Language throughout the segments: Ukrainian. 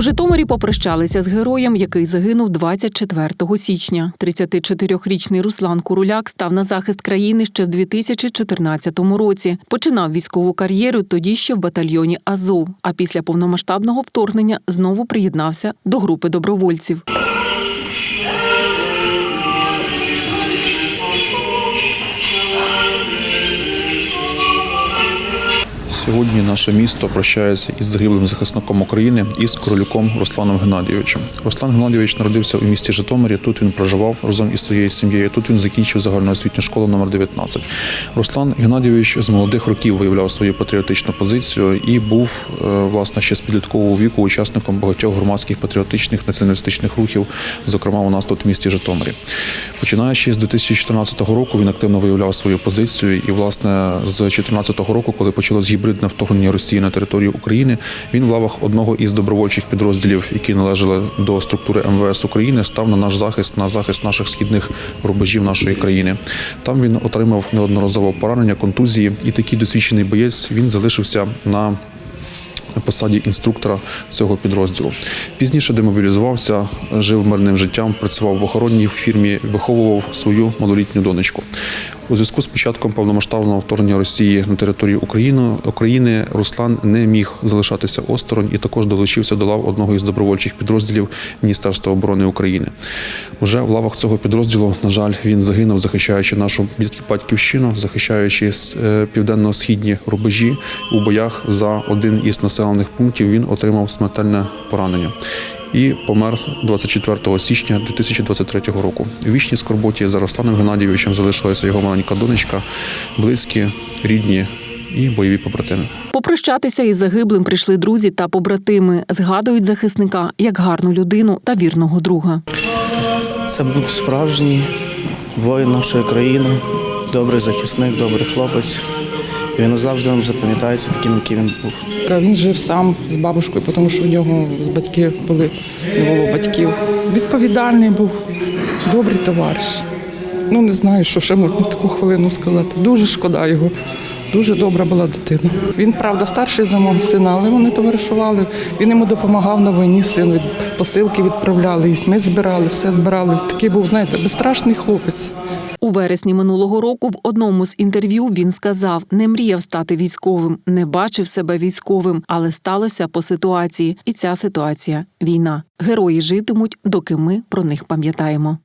У Житомирі попрощалися з героєм, який загинув 24 січня. 34-річний Руслан Куруляк став на захист країни ще в 2014 році. Починав військову кар'єру тоді ще в батальйоні Азов. А після повномасштабного вторгнення знову приєднався до групи добровольців. Сьогодні наше місто прощається із загиблим захисником України із королюком Русланом Геннадійовичем. Руслан Геннадійович народився у місті Житомирі. Тут він проживав разом із своєю сім'єю. Тут він закінчив загальноосвітню школу номер 19. Руслан Геннадійович з молодих років виявляв свою патріотичну позицію і був е, власне ще з підліткового віку учасником багатьох громадських патріотичних націоналістичних рухів, зокрема у нас тут в місті Житомирі. Починаючи з 2014 року, він активно виявляв свою позицію, і власне з 2014 року, коли почалось гібридне вторгнення Росії на територію України, він в лавах одного із добровольчих підрозділів, які належали до структури МВС України, став на наш захист, на захист наших східних рубежів нашої країни. Там він отримав неодноразово поранення, контузії, і такий досвідчений боєць він залишився на на посаді інструктора цього підрозділу. Пізніше демобілізувався, жив мирним життям, працював в охоронній фірмі, виховував свою малолітню донечку. У зв'язку з початком повномасштабного вторгнення Росії на територію України, України Руслан не міг залишатися осторонь і також долучився до лав одного із добровольчих підрозділів Міністерства оборони України. Уже в лавах цього підрозділу, на жаль, він загинув, захищаючи нашу батьківщину, захищаючи е, південно-східні рубежі у боях за один із населених пунктів. Він отримав смертельне поранення. І помер 24 січня 2023 року. У вічній скорботі за Русланом Геннадійовичем залишилася його маленька донечка, близькі, рідні і бойові побратими. Попрощатися із загиблим прийшли друзі та побратими. Згадують захисника як гарну людину та вірного друга. Це був справжній воїн нашої країни, добрий захисник, добрий хлопець. Він завжди нам запам'ятається таким, яким він був. Він жив сам з бабушкою, тому що у нього батьки були, було батьків. Відповідальний був, добрий товариш. Ну не знаю, що ще можна таку хвилину сказати. Дуже шкода його. Дуже добра була дитина. Він, правда, старший за мого сина, але вони товаришували. Він йому допомагав на війні, син від посилки відправляли. Ми збирали, все збирали. Такий був, знаєте, безстрашний хлопець. У вересні минулого року в одному з інтерв'ю він сказав: не мріяв стати військовим, не бачив себе військовим, але сталося по ситуації. І ця ситуація війна. Герої житимуть, доки ми про них пам'ятаємо.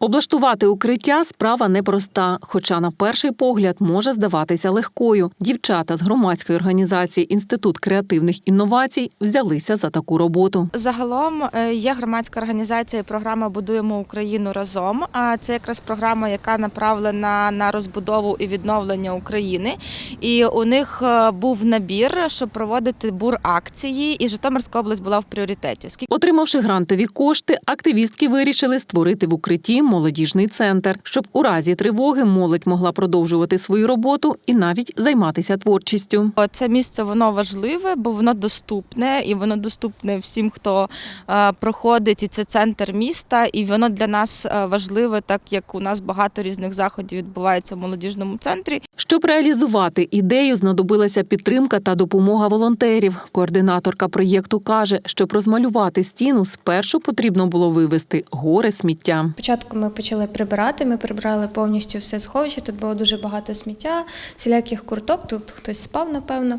Облаштувати укриття справа непроста, хоча на перший погляд може здаватися легкою. Дівчата з громадської організації Інститут креативних інновацій взялися за таку роботу. Загалом е, є громадська організація. і Програма Будуємо Україну разом. А це якраз програма, яка направлена на розбудову і відновлення України. І у них е, був набір, щоб проводити бур акції, і Житомирська область була в пріоритеті. Отримавши грантові кошти, активістки вирішили створити в укритті молодіжний центр, щоб у разі тривоги молодь могла продовжувати свою роботу і навіть займатися творчістю. це місце воно важливе, бо воно доступне і воно доступне всім, хто е, проходить. І це центр міста, і воно для нас е, важливе, так як у нас багато різних заходів відбувається в молодіжному центрі. Щоб реалізувати ідею, знадобилася підтримка та допомога волонтерів. Координаторка проєкту каже, щоб розмалювати стіну, спершу потрібно було вивезти горе сміття. Спочатку ми почали прибирати. Ми прибрали повністю все сховище. Тут було дуже багато сміття, всіляких курток. Тут хтось спав, напевно.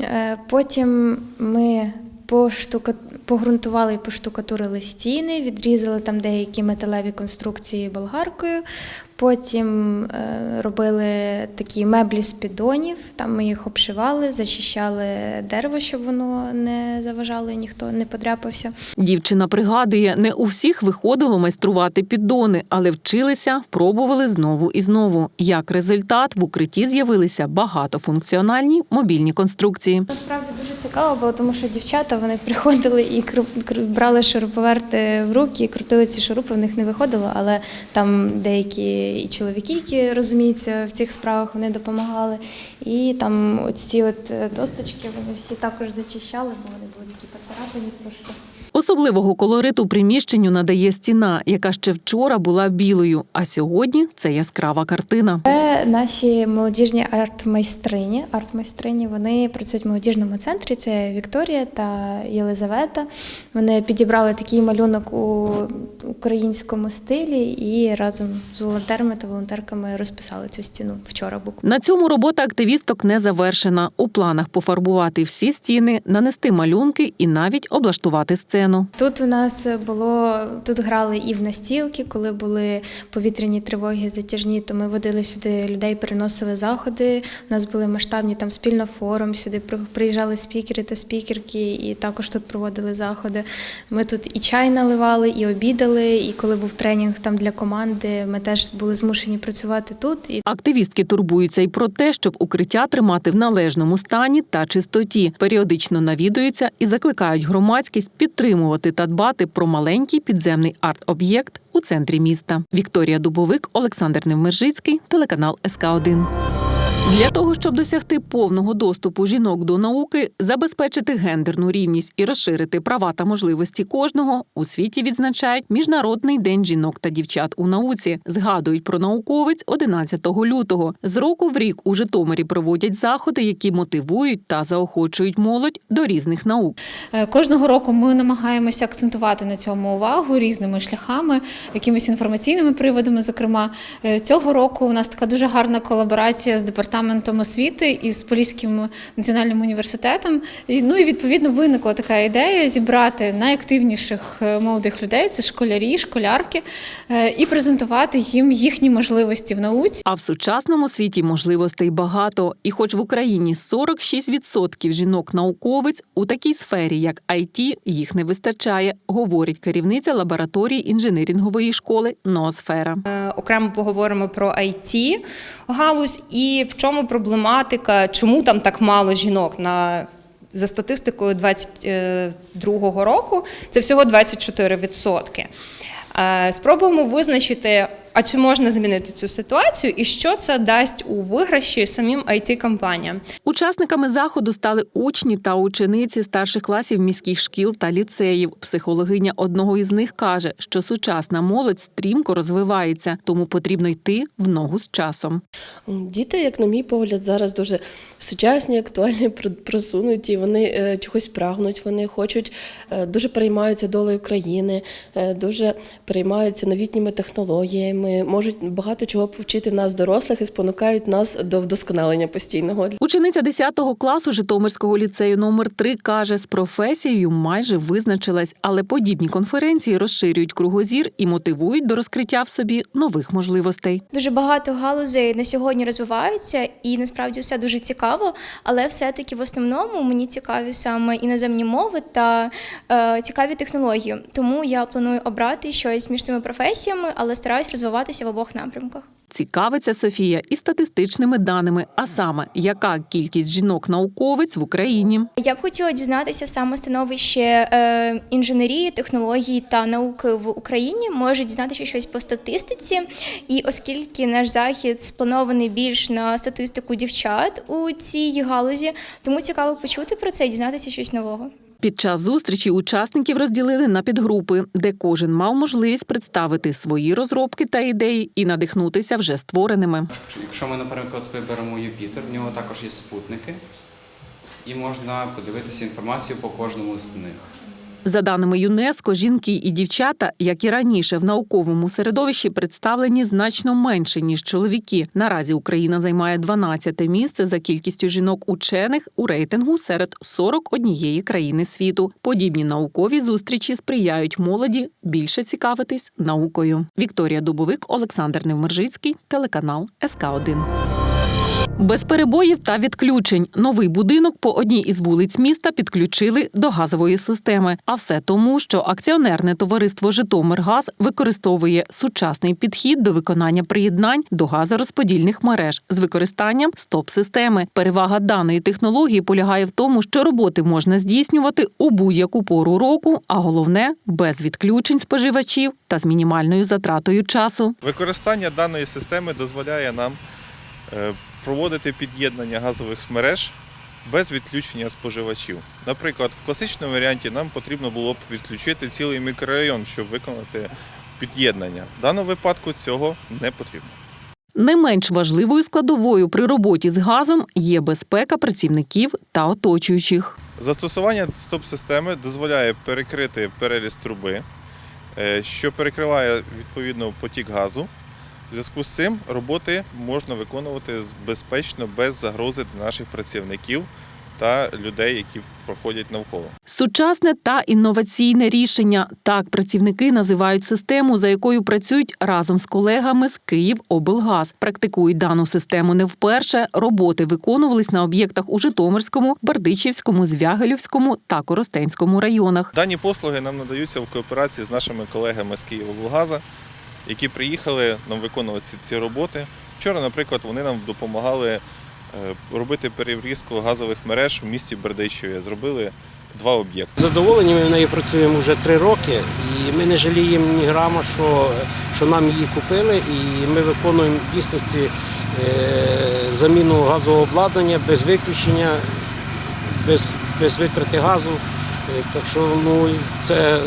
Е, Потім ми поштука... погрунтували і поштукатурили стіни, відрізали там деякі металеві конструкції болгаркою. Потім е, робили такі меблі з піддонів, там ми їх обшивали, зачищали дерево, щоб воно не заважало і ніхто не подряпався. Дівчина пригадує, не у всіх виходило майструвати піддони, але вчилися, пробували знову і знову. Як результат, в укритті з'явилися багатофункціональні мобільні конструкції. Насправді цікаво було, тому що дівчата вони приходили і брали шуруповерти в руки, і крутили ці шурупи, в них не виходило, але там деякі і чоловіки, які розуміються в цих справах, вони допомагали. І там оці от е, досточки вони всі також зачищали, бо вони були такі поцарапані трошки. Особливого колориту приміщенню надає стіна, яка ще вчора була білою, а сьогодні це яскрава картина. Це наші молодіжні арт-майстрині. Арт-майстрині вони працюють в молодіжному центрі. Це Вікторія та Єлизавета. Вони підібрали такий малюнок у українському стилі і разом з волонтерами та волонтерками розписали цю стіну вчора. Буквально. На цьому робота активісток не завершена. У планах пофарбувати всі стіни, нанести малюнки і навіть облаштувати сцену. Тут у нас було тут грали і в настілки, коли були повітряні тривоги затяжні, то ми водили сюди людей, переносили заходи. У нас були масштабні там спільно форум. Сюди при- приїжджали спікери та спікерки, і також тут проводили заходи. Ми тут і чай наливали, і обідали. І коли був тренінг там для команди, ми теж були змушені працювати тут. І Активістки турбуються й про те, щоб укриття тримати в належному стані та чистоті. Періодично навідуються і закликають громадськість підтримувати та дбати про маленький підземний арт-об'єкт у центрі міста. Вікторія Дубовик, Олександр Невмержицький, телеканал СК 1 Для того щоб досягти повного доступу жінок до науки, забезпечити гендерну рівність і розширити права та можливості кожного, у світі відзначають Міжнародний день жінок та дівчат у науці. Згадують про науковиць 11 лютого. З року в рік у Житомирі проводять заходи, які мотивують та заохочують молодь до різних наук. Е, Кожного року ми намагаємося акцентувати на цьому увагу різними шляхами, якимись інформаційними приводами. Зокрема, Е, цього року у нас така дуже гарна колаборація з департаментом освіти і з Поліським національним університетом. Ну і відповідно виникла така ідея зібрати найактивніших е, молодих людей, це школярі, школярки, е, і презентувати їм їхні можливості в науці. А в сучасному світі можливостей багато. І хоч в Україні 46% жінок-науковиць у такій сфері, як IT, їх не вистачає, говорить керівниця лабораторії інженерингової школи Ноосфера. Е, окремо поговоримо про IT галузь і в чому проблематика, чому там так мало жінок на. За статистикою 2022 року це всього 24%. Е, Спробуємо визначити, а чи можна змінити цю ситуацію, і що це дасть у виграші самим IT-компаніям. Учасниками заходу стали учні та учениці старших класів міських шкіл та ліцеїв. Психологиня одного із них каже, що сучасна молодь стрімко розвивається, тому потрібно йти в ногу з часом. Діти, як на мій погляд, зараз дуже сучасні, актуальні, про- просунуті. Вони е, чогось прагнуть, вони хочуть, е, дуже переймаються долею країни, е, дуже переймаються новітніми технологіями, можуть багато чого повчити нас, дорослих, і спонукають нас до вдосконалення постійного. Учениця 10 класу Житомирського ліцею номер 3 каже, з професією майже визначилась, але подібні конференції розширюють кругозір і мотивують до розкриття в собі нових можливостей. Дуже багато галузей на сьогодні розвиваються, і насправді все дуже цікаво. Але все-таки в основному мені цікаві саме іноземні мови та е, цікаві технології. Тому я планую обрати щось між цими професіями, але стараюсь розвиватися в обох напрямках. Цікавиться Софія і статистичними даними, а саме, яка кількість жінок-науковиць в Україні. Я б хотіла дізнатися саме становище е, інженерії, технології та науки в Україні. Можу дізнатися щось по статистиці. І оскільки наш захід спланований більш на статистику дівчат у цій галузі, тому цікаво почути про це і дізнатися щось нового. Під час зустрічі учасників розділили на підгрупи, де кожен мав можливість представити свої розробки та ідеї і надихнутися вже створеними. Якщо ми, наприклад, виберемо Юпітер, в нього також є спутники, і можна подивитися інформацію по кожному з них. За даними ЮНЕСКО, жінки і дівчата, як і раніше, в науковому середовищі представлені значно менше ніж чоловіки. Наразі Україна займає 12-те місце за кількістю жінок-учених у рейтингу серед 41 країни світу. Подібні наукові зустрічі сприяють молоді більше цікавитись наукою. Вікторія Дубовик, Олександр Невмержицький, телеканал СК 1 без перебоїв та відключень новий будинок по одній із вулиць міста підключили до газової системи. А все тому, що акціонерне товариство Житомиргаз використовує сучасний підхід до виконання приєднань до газорозподільних мереж з використанням стоп-системи. Перевага даної технології полягає в тому, що роботи можна здійснювати у будь-яку пору року, а головне без відключень споживачів та з мінімальною затратою часу. Використання даної системи дозволяє нам е, проводити під'єднання газових мереж без відключення споживачів. Наприклад, в класичному варіанті нам потрібно було б відключити цілий мікрорайон, щоб виконати під'єднання. В даному випадку цього не потрібно. Не менш важливою складовою при роботі з газом є безпека працівників та оточуючих. Застосування стоп-системи дозволяє перекрити переріз труби, е, що перекриває відповідно потік газу. В зв'язку з цим роботи можна виконувати безпечно без загрози для наших працівників та людей, які проходять навколо. Сучасне та інноваційне рішення так працівники називають систему, за якою працюють разом з колегами з Київоблгаз. Практикують дану систему не вперше. Роботи виконувались на об'єктах у Житомирському, Бердичівському, Звягелівському та Коростенському районах. Дані послуги нам надаються в кооперації з нашими колегами з Києвоблгаза, які приїхали нам виконувати ці- роботи. Вчора, наприклад, вони нам допомагали е, робити переврізку газових мереж у місті Бердичеві. Зробили два об'єкти. Задоволені ми в неї працюємо вже три роки, і ми не жаліємо ні грама, що, що нам її купили, і ми виконуємо в дійсності е, заміну газового обладнання без виключення, без, без витрати газу. Е, Так що ну, це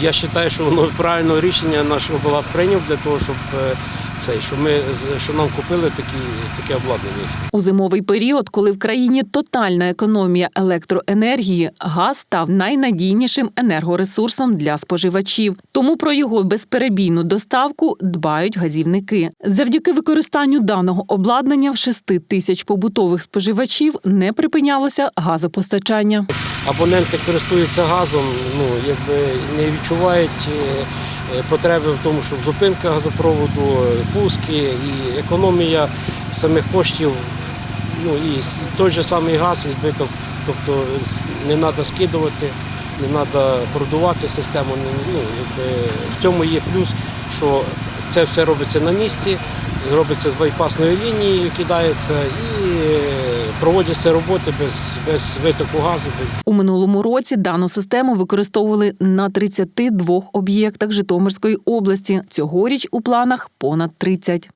я вважаю, що воно правильне рішення нашого була прийняв для того, щоб цей, що ми що нам купили такі, таке обладнання. У зимовий період, коли в країні тотальна економія електроенергії, газ став найнадійнішим енергоресурсом для споживачів. Тому про його безперебійну доставку дбають газівники. Завдяки використанню даного обладнання в 6 тисяч побутових споживачів не припинялося газопостачання. абоненти користуються газом, ну якби не відчувають е, потреби в тому, щоб зупинка газопроводу, е, пуски і економія самих коштів. Ну і той же самий газ і збиток, тобто не треба скидувати, не треба продувати систему. Ну, якби, в цьому є плюс, що це все робиться на місці, робиться з байпасної лінії, кидається і е, проводяться роботи без, без витоку газу. У минулому році дану систему використовували на 32 об'єктах Житомирської області. Цьогоріч у планах понад 30.